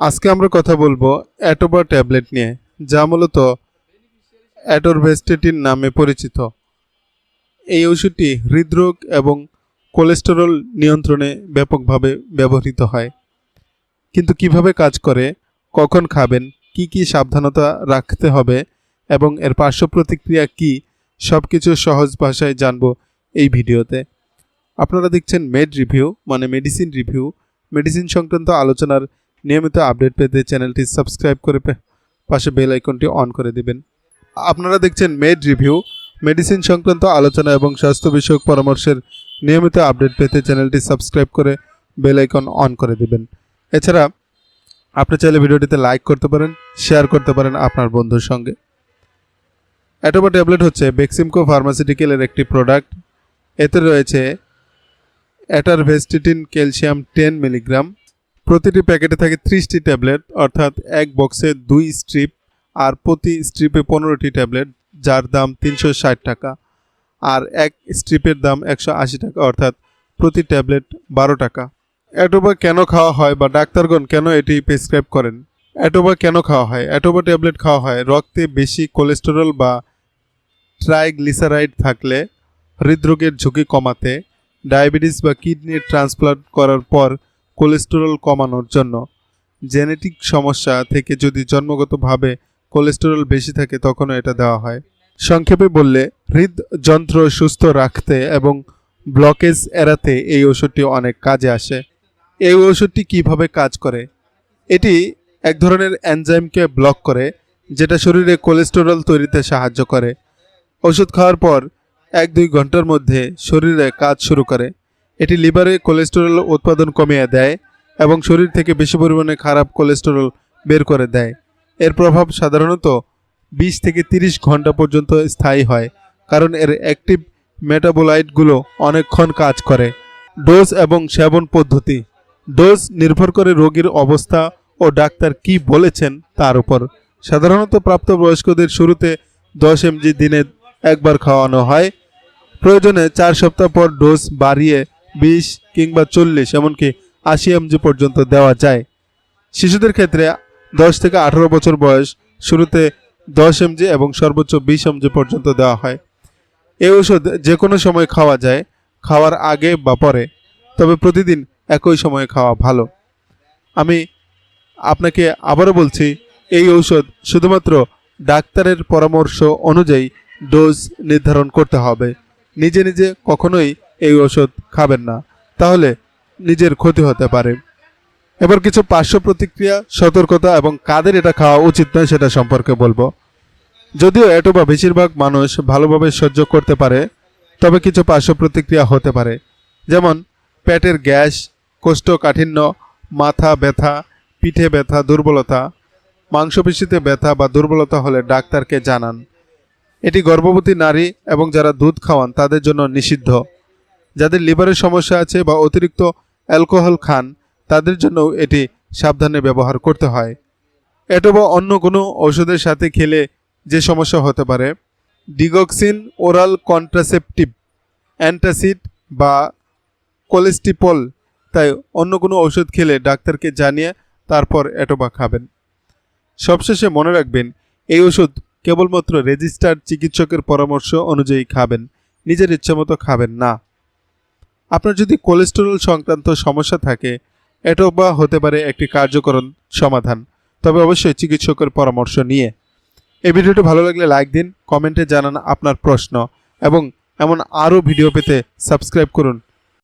আজকে আমরা কথা বলব অ্যাটোবা ট্যাবলেট নিয়ে, যা মূলত অ্যাটোরভেস্টেটিন নামে পরিচিত। এই ওষুধটি হৃদরোগ এবং কোলেস্টেরল নিয়ন্ত্রণে ব্যাপকভাবে ব্যবহৃত হয়। কিন্তু কীভাবে কাজ করে, কখন খাবেন, কি কি সাবধানতা রাখতে হবে, এবং এর পার্শ্ব প্রতিক্রিয়া কি সব কিছু সহজ ভাষায় জানব এই ভিডিওতে। আপনারা দেখছেন মেড রিভিউ মানে মেডিসিন রিভিউ, মেডিসিন সংক্রান্ত আলোচনার নিয়মিত আপডেট পেতে চ্যানেলটি সাবস্ক্রাইব করে পাশে বেল আইকনটি অন করে দিবেন। আপনারা দেখছেন মেড রিভিউ মেডিসিন সংক্রান্ত আলোচনা এবং স্বাস্থ্য বিষয়ক পরামর্শের নিয়মিত আপডেট পেতে চ্যানেলটি সাবস্ক্রাইব করে বেল আইকন অন করে দিবেন। এছাড়া, আপনি চাইলে ভিডিওটিতে লাইক করতে পারেন শেয়ার করতে পারেন আপনার বন্ধুর সঙ্গে। অ্যাটোবা ট্যাবলেট হচ্ছে বেক্সিমকো ফার্মাসিউটিক্যালের একটি প্রোডাক্ট এতে রয়েছে অ্যাটারভেস্টিটিন ক্যালসিয়াম টেন মিলিগ্রাম প্রতিটি প্যাকেটে থাকে ত্রিশটি ট্যাবলেট, অর্থাৎ এক বক্সে দুই স্ট্রিপ আর প্রতি স্ট্রিপে পনেরোটি ট্যাবলেট, যার দাম তিনশো ষাট টাকা। আর এক স্ট্রিপের দাম একশো আশি টাকা, অর্থাৎ প্রতি ট্যাবলেট বারো টাকা। অ্যাটোবা কেন খাওয়া হয় বা ডাক্তারগণ কেন এটি প্রেসক্রাইব করেন? অ্যাটোবা কেন খাওয়া হয়? অ্যাটোবা ট্যাবলেট খাওয়া হয় রক্তে বেশি কোলেস্টেরল বা ট্রাইগ্লিসারাইড থাকলে হৃদরোগের ঝুঁকি কমাতে, ডায়াবেটিস বা কিডনির ট্রান্সপ্লান্ট করার পর কোলেস্টেরল কমানোর জন্য। জেনেটিক সমস্যা থেকে যদি জন্মগতভাবে কোলেস্টেরল বেশি থাকে, তখনও এটা দেওয়া হয়। সংক্ষেপে বললে, হৃদযন্ত্র সুস্থ রাখতে এবং ব্লকেজ এড়াতে এই ওষুধটি অনেক কাজে আসে। এই ওষুধটি কীভাবে কাজ করে? এটি এক ধরনের এনজাইমকে ব্লক করে, যেটা শরীরে কোলেস্টেরল তৈরিতে সাহায্য করে। ওষুধ খাওয়ার পর এক দুই ঘণ্টার মধ্যে শরীরে কাজ শুরু করে। এটি লিভারে কোলেস্টেরল উৎপাদন কমিয়ে দেয় এবং শরীর থেকে বেশি পরিমাণে খারাপ কোলেস্টেরল বের করে দেয়। এর প্রভাব সাধারণত বিশ থেকে তিরিশ ঘণ্টা পর্যন্ত স্থায়ী হয়, কারণ এর অ্যাক্টিভ মেটাবোলাইটগুলো অনেকক্ষণ কাজ করে। ডোজ এবং সেবন পদ্ধতি। ডোজ নির্ভর করে রোগীর অবস্থা ও ডাক্তার কি বলেছেন তার উপর। সাধারণত প্রাপ্তবয়স্কদের শুরুতে দশ এমজি দিনে একবার খাওয়ানো হয়। প্রয়োজনে চার সপ্তাহ পর ডোজ বাড়িয়ে বিশ কিংবা চল্লিশ, এমনকি আশি এমজি পর্যন্ত দেওয়া যায়। শিশুদের ক্ষেত্রে দশ থেকে আঠারো বছর বয়স, শুরুতে দশ এমজি এবং সর্বোচ্চ বিশ এমজি পর্যন্ত দেওয়া হয়। এই ওষুধ যে কোনো সময় খাওয়া যায়, খাওয়ার আগে বা পরে, তবে প্রতিদিন একই সময়ে খাওয়া ভালো। আমি আপনাকে আবারও বলছি, এই ঔষধ শুধুমাত্র ডাক্তারের পরামর্শ অনুযায়ী ডোজ নির্ধারণ করতে হবে। নিজে নিজে কখনোই এই ওষুধ খাবেন না। তাহলে নিজের ক্ষতি হতে পারে। এবার কিছু পার্শ্ব প্রতিক্রিয়া, সতর্কতা এবং কাদের এটা খাওয়া উচিত নয় সেটা সম্পর্কে বলব। যদিও এটোবা বেশিরভাগ মানুষ ভালোভাবে সহ্য করতে পারে, তবে কিছু পার্শ্ব প্রতিক্রিয়া হতে পারে। যেমন পেটের গ্যাস, কোষ্ঠকাঠিন্য, মাথা ব্যথা, পিঠে ব্যথা, দুর্বলতা, মাংসপেশিতে ব্যথা বা দুর্বলতা হলে ডাক্তারকে জানান। এটি গর্ভবতী নারী এবং যারা দুধ খাওয়ান তাদের জন্য নিষিদ্ধ। যাদের লিভারের সমস্যা আছে বা অতিরিক্ত অ্যালকোহল খান, তাদের জন্য এটি সাবধানে ব্যবহার করতে হয়। এটোবা অন্য কোনো ওষুধের সাথে খেলে যে সমস্যা হতে পারে, ডিগক্সিন, ওরাল কন্ট্রাসেপটিভ অ্যান্টাসিড বা কোলেস্টিপল, তাই অন্য কোনো ওষুধ খেলে ডাক্তারকে জানিয়ে তারপর এটোবা খাবেন। সবশেষে মনে রাখবেন, এই ওষুধ কেবলমাত্র রেজিস্টার্ড চিকিৎসকের পরামর্শ অনুযায়ী খাবেন, নিজের ইচ্ছামতো খাবেন না। আপনার যদি কোলেস্টেরল সংক্রান্ত সমস্যা থাকে এটাও এটোবা হতে পারে একটি কার্যকরণ সমাধান। তবে অবশ্যই চিকিৎসকের পরামর্শ নিয়ে। এই ভিডিওটি ভালো লাগলে লাইক দিন কমেন্টে জানান আপনার প্রশ্ন, এবং এমন আরও ভিডিও পেতে সাবস্ক্রাইব করুন।